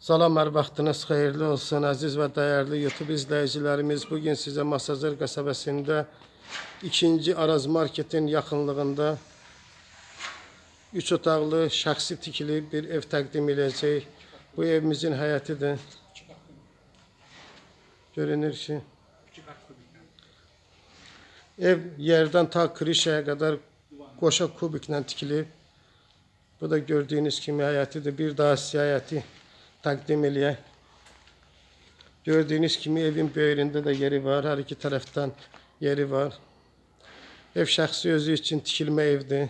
Salam, hər vaxtınız xeyirli olsun, əziz və dəyərli YouTube izləyicilərimiz. Bugün sizə Masazır qəsəbəsində ikinci Araz Marketin yaxınlığında üç otaqlı, şəxsi tikili bir ev təqdim edəcək. Bu evimizin həyətidir. Görünür ki, ev yerdən ta krişaya qədər qoşa kubiklə tikilib. Bu da gördüyünüz kimi həyətidir. Bir daha həyəti təqdim eləyək. Gördüyünüz kimi evin böyründə də yeri var. Hər iki tərəfdən yeri var. Ev şəxsi özü üçün tikilmə evdir.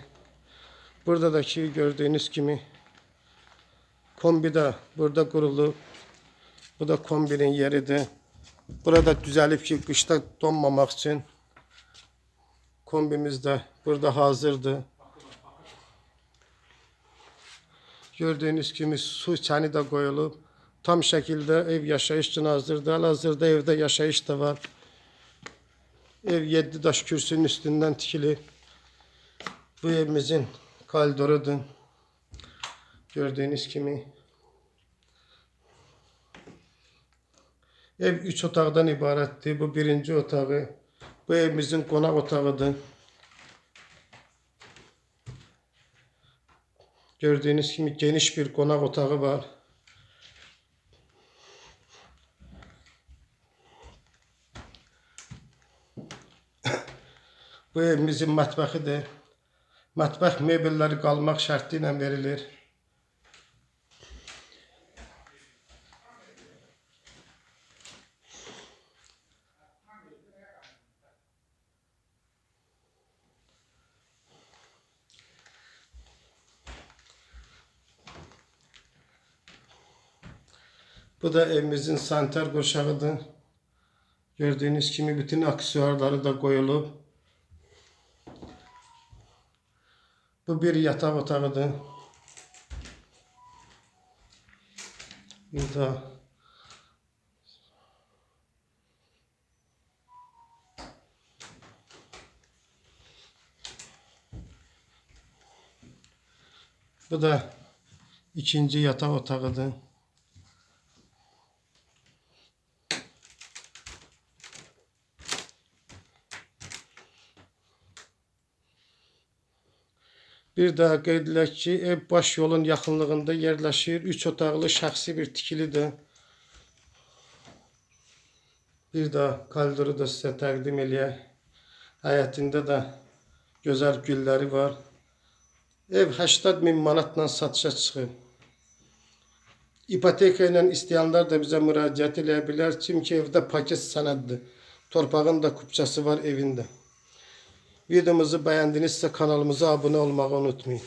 Burada da ki gördüyünüz kimi kombi də burada qurulub. Bu da kombinin yeridir. Burada düzəlib ki qışda donmamaq üçün kombimiz də burada hazırdır. Gördüğünüz gibi su çəni də qoyulub. Tam şəkildə ev yaşayış üçün hazırdır. Hal-hazırda evdə yaşayış da var. Ev 7 daş kürsünün üstündən tikili. Bu evimizin koridorudur. Gördüğünüz kimi. Ev 3 otaqdan ibarətdir. Bu birinci otağı. Bu evimizin qonaq otağıdır. Gördüğünüz gibi geniş bir konak otağı var. Bu evimizin mətbəxidir. Mətbəx mebelləri qalmaq şərti ilə verilir. Bu da evimizin santer qoşağıdır. Gördüğünüz kimi bütün aksesuarları da koyulub. Bu bir yataq otağıdır. Burada Bu da ikinci yataq otağıdır. Bir daha qeyd edək ki, ev baş yolun yaxınlığında yerləşir. 3 otaqlı şəxsi bir tikilidir. Bir daha koridoru da sizə təqdim eləyək. Həyətində də gözəl gülləri var. Ev 80 min manatla satışa çıxıb. İpoteka ilə istəyənlər də bizə müraciət eləyə bilər. Çünki paket sənəddir. Torpağın da kupçası var evində. Videomuzu beğendinizse kanalımıza abone olmayı unutmayın.